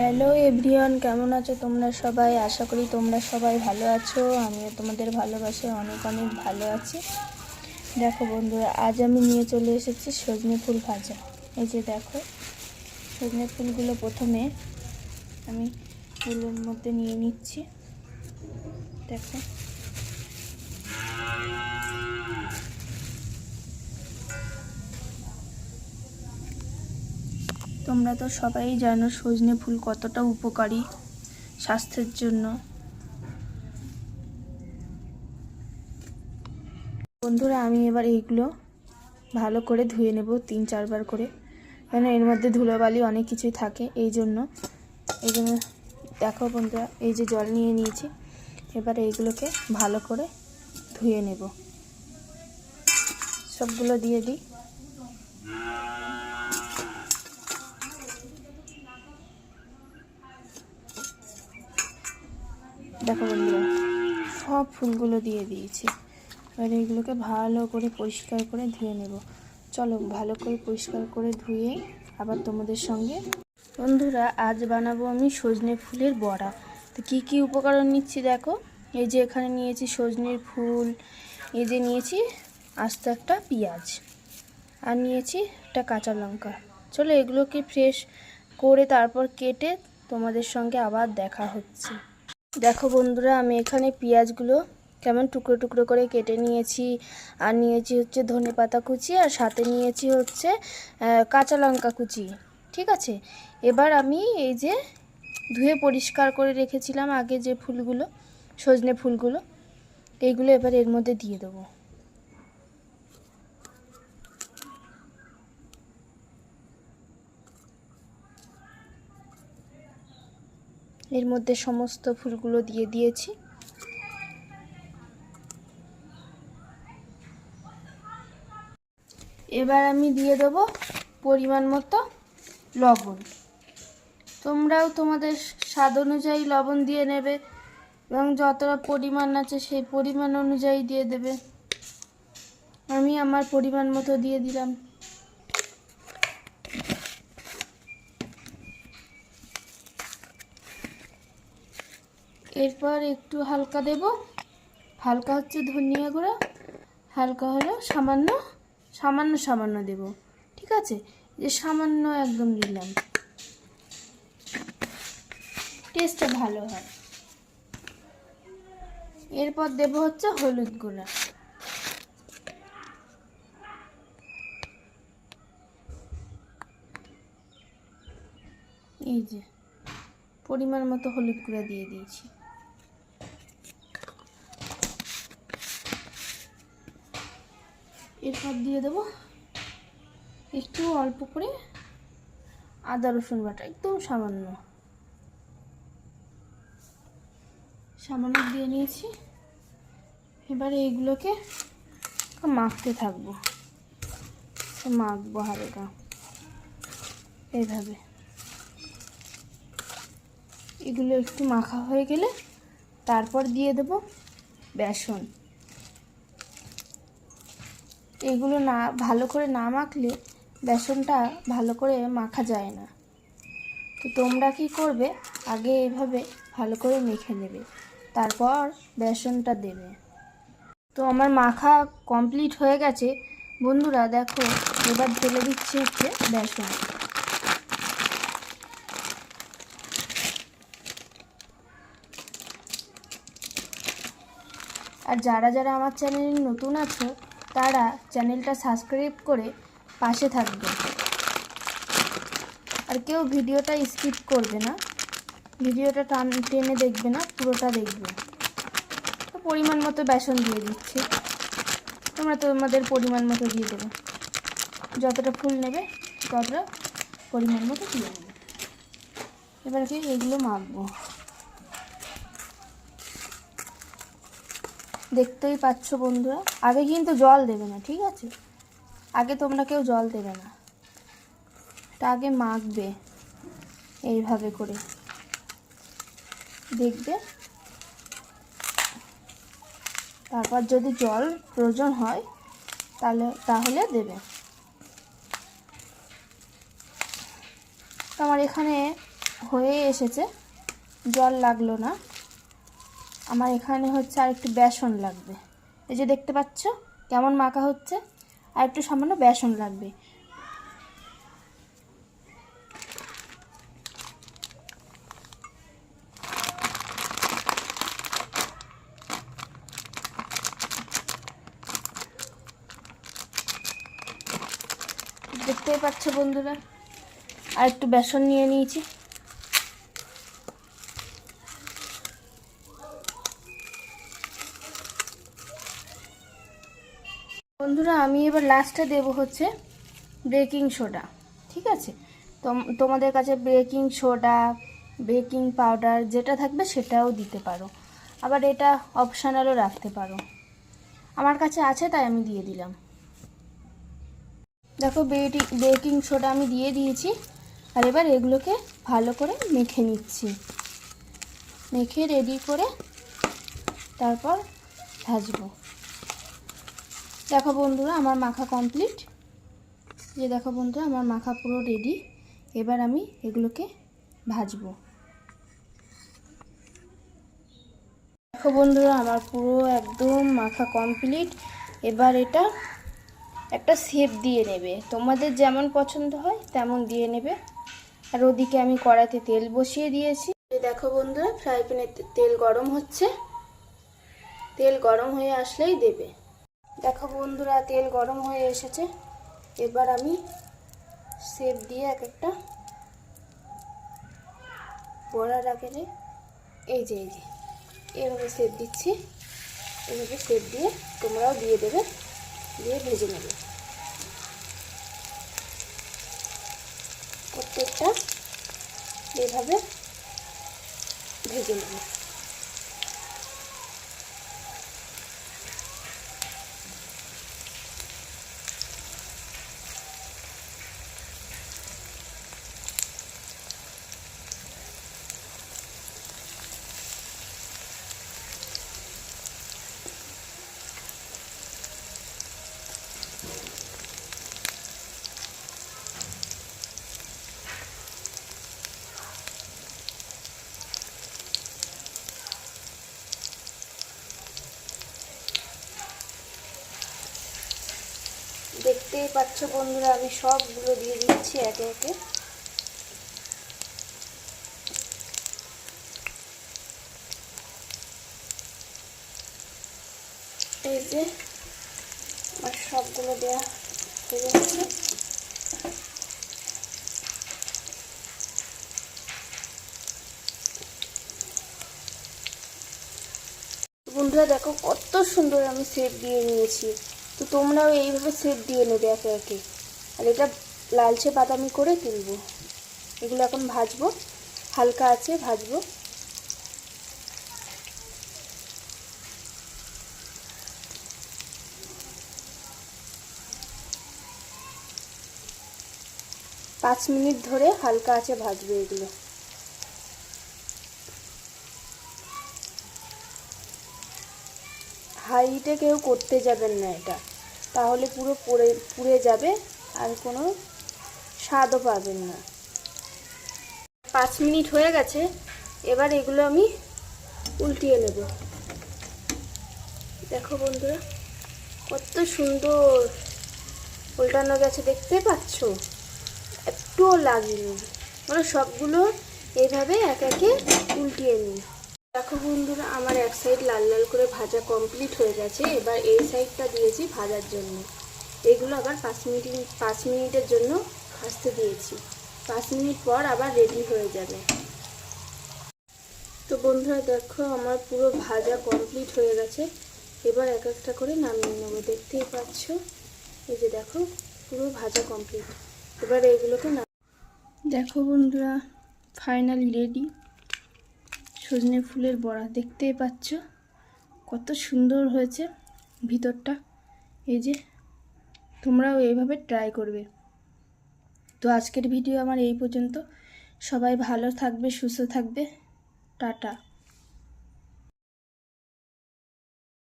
Hello everyone কেমন আছো তোমরা সবাই? আশা করি তোমরা সবাই ভালো আছো। আমিও তোমাদের ভালোবাসে অনেক অনেক ভালো আছি। দেখো বন্ধুরা, আজ আমি নিয়ে চলে এসেছি সজনে ফুল ভাজা। এই যে দেখো, সজনে ফুলগুলো প্রথমে আমি ফুলের মধ্যে নিয়ে নিচ্ছি। দেখো। তোমরা তো সবাই জানো সজনে ফুল কতটা উপকারী স্বাস্থ্যের জন্য। বন্ধুরা, আমি এবার এইগুলো ভালো করে ধুয়ে নেব তিন চারবার করে। কেন এর মধ্যে ধুলোবালি অনেক কিছুই থাকে, এই জন্য। এই জন্য দেখো বন্ধুরা, এই যে জল নিয়ে নিয়েছি, এবার এইগুলোকে ভালো করে ধুয়ে নেব। সবগুলো দিয়ে দিই। দেখো বন্ধুরা, সব ফুলগুলো দিয়ে দিয়েছি। এবার এগুলোকে ভালো করে পরিষ্কার করে ধুয়ে নেব। চলো ভালো করে পরিষ্কার করে ধুয়ে আবার তোমাদের সঙ্গে বন্ধুরা, আজ বানাবো আমি সজনে ফুলের বড়া। তো কী কী উপকরণ নিচ্ছি দেখো? এই যে এখানে নিয়েছি সজনের ফুল, এই যে নিয়েছি আস্ত একটা পেঁয়াজ, আর নিয়েছি একটা কাঁচা লঙ্কা। চলো এগুলোকে ফ্রেশ করে তারপর কেটে তোমাদের সঙ্গে আবার দেখা হচ্ছে। দেখো বন্ধুরা, আমি এখানে পেঁয়াজগুলো কেমন টুকরো টুকরো করে কেটে নিয়েছি। আর নিয়েছি হচ্ছে ধনে পাতা কুচি, আর সাথে নিয়েছি হচ্ছে কাঁচা লঙ্কা কুচি, ঠিক আছে? এবার আমি এই যে ধুয়ে পরিষ্কার করে রেখেছিলাম আগে যে ফুলগুলো, সজনে ফুলগুলো, এইগুলো এবার এর মধ্যে দিয়ে দেবো। এর মধ্যে সমস্ত ফুলগুলো দিয়ে দিয়েছি। এবার আমি দিয়ে দেব পরিমাণ মতো লবণ। তোমরাও তোমাদের স্বাদ অনুযায়ী লবণ দিয়ে নেবে এবং যতটা পরিমাণ আছে সেই পরিমাণ অনুযায়ী দিয়ে দেবে। আমি আমার পরিমাণ মতো দিয়ে দিলাম। এরপর একটু হালকা দেব। হালকা হচ্ছে ধনিয়া গুঁড়ো, হালকা হলো সামান্য সামান্য সামান্য দেব। ঠিক আছে? যে সামান্য একদম দিলাম। টেস্টটা ভালো হয়। এরপর দেব হচ্ছে হলুদ গুঁড়া। এই যে, পরিমাণ মতো হলুদ গুঁড়া দিয়ে দিয়েছি। এরপর দিয়ে দেবো একটু অল্প করে আদা রসুন বাটা, একদম সামান্য। সামান্য দিয়ে নিয়েছি। এবারে এইগুলোকে মাখতে থাকব। মাখবো হালকা, এইভাবে। এগুলো একটু মাখা হয়ে গেলে তারপর দিয়ে দেব বেসন। এগুলো না, ভালো করে না মাখলে বেসনটা ভালো করে মাখা যায় না। তো তোমরা কি করবে? আগে এভাবে ভালো করে মেখে নেবে। তারপর বেসনটা দেবে। তো আমার মাখা কমপ্লিট হয়ে গেছে। বন্ধুরা, দেখো, এবার ঢেলে দিচ্ছি হচ্ছে বেসন। আর যারা যারা আমার চ্যানেলে নতুন আছো তারা চ্যানেলটা সাবস্ক্রাইব করে পাশে থাকবে। আর কেউ ভিডিওটা স্কিপ করবে না। ভিডিওটা টান, টেনে দেখবে না, পুরোটা দেখবে। তো পরিমাণ মতো বেসন দিয়ে দিচ্ছি। তোমরা তোমাদের পরিমাণ মতো দিয়ে দেবে। যতটা ফুল নেবে, ততটা পরিমাণ মতো দিয়ে নেবে। এবার কি, এগুলো মাখবো। দেখতেই পাচ্ছ বন্ধুরা। আগে কিন্তু জল দেবে না, ঠিক আছে? আগে তোমরা কেউ জল দেবে না। এটা আগে মাখবে এইভাবে করে। দেখবে? তারপর যদি জল প্রয়োজন হয়, তাহলে তাহলে দেবে। তো আমার এখানে হয়ে এসেছে। জল লাগল না। আমার এখানে হচ্ছে আর একটু বেসন লাগবে। এই যে দেখতে পাচ্ছ কেমন মাখা হচ্ছে। আর একটু সামান্য বেসন লাগবে। দেখতেই পাচ্ছ বন্ধুরা আর একটু বেসন নিয়ে নিয়েছি। বন্ধুরা, আমি এবার লাস্টে দেব হচ্ছে বেকিং সোডা ঠিক আছে? তোম- তোমাদের কাছে বেকিং সোডা বেকিং পাউডার যেটা থাকবে সেটাও দিতে পারো। আবার এটা অপশনালও রাখতে পারো। আমার কাছে আছে, তাই আমি দিয়ে দিলাম। দেখো বেকিং সোডা আমি দিয়ে দিয়েছি। আর এবার এগুলোকে ভালো করে মেখে নিচ্ছি। মেখে রেডি করে তারপর ভাজবো। দেখো বন্ধুরা, আমার মাখা কমপ্লিট যে দেখো বন্ধুরা, আমার মাখা পুরো রেডি এবার আমি এগুলোকে ভাজবো। দেখো বন্ধুরা, আমার পুরো একদম মাখা কমপ্লিট এবার এটা একটা সেপ দিয়ে নেবে। তোমাদের যেমন পছন্দ হয়, তেমন দিয়ে নেবে। আর ওদিকে আমি কড়াইতে তেল বসিয়ে দিয়েছি। দেখো বন্ধুরা ফ্রাই প্যানে তেল গরম হচ্ছে। তেল গরম হয়ে আসলেই দেবে। দেখো বন্ধুরা, তেল গরম হয়ে এসেছে। এবার আমি শেপ দিয়ে এক একটা বড়ার আকারে এই যে এই যে এইভাবে শেপ দিচ্ছি। এইভাবে শেপ দিয়ে তোমরাও দিয়ে দেবে, দিয়ে ভেজে নেবে। প্রত্যেকটা এভাবে ভেজে নেবে। দেখতেই পাচ্ছ বন্ধুরা, আমি সবগুলো দিয়ে দিচ্ছি একে একে। এই যে, আমার সবগুলো দেওয়া হয়ে যাচ্ছে বন্ধুরা, দেখো কত সুন্দর আমি সেট দিয়ে নিয়েছি। তো তোমরাও এইভাবে সেট দিয়ে নেবে একে একে। আর এটা লালচে বাদামি করে তুলবো। এগুলো এখন ভাজবো। হালকা আছে, ভাজবো। পাঁচ মিনিট ধরে হালকা আছে, ভাজবে এগুলো। হাইটে কেউ করতে যাবেন না এটা। তাহলে পুরো পুড়ে পুড়ে যাবে আর কোনো স্বাদও পাবেন না। পাঁচ মিনিট হয়ে গেছে, এবার এগুলো আমি উল্টিয়ে নেব। দেখো বন্ধুরা, কত সুন্দর উল্টানো গেছে, দেখতে পাচ্ছ? একটুও লাগেনি। মানে সবগুলো এইভাবে এক একে উল্টিয়ে নিই। দেখো বন্ধুরা, আমার এক সাইড লাল লাল করে ভাজা কমপ্লিট হয়ে গেছে। এবার এই সাইডটা দিয়েছি ভাজার জন্য। এগুলো আবার পাঁচ মিনিট, পাঁচ মিনিটের জন্য ভাজতে দিয়েছি। পাঁচ মিনিট পর আবার রেডি হয়ে যাবে। তো বন্ধুরা, দেখো আমার পুরো ভাজা কমপ্লিট হয়ে গেছে। এবার এক একটা করে নামিয়ে নেব। দেখতেই পাচ্ছ? এই যে দেখো, পুরো ভাজা কমপ্লিট এবার এইগুলোকে নাম দেখো বন্ধুরা ফাইনালি রেডি সজনে ফুলের বড়া, দেখতেই পাচ্ছ? কত সুন্দর হয়েছে ভিতরটা। এই যে, তোমরাও এইভাবে ট্রাই করবে। তো আজকের ভিডিও আমার এই পর্যন্ত। সবাই ভালো থাকবে, সুস্থ থাকবে। টাটা।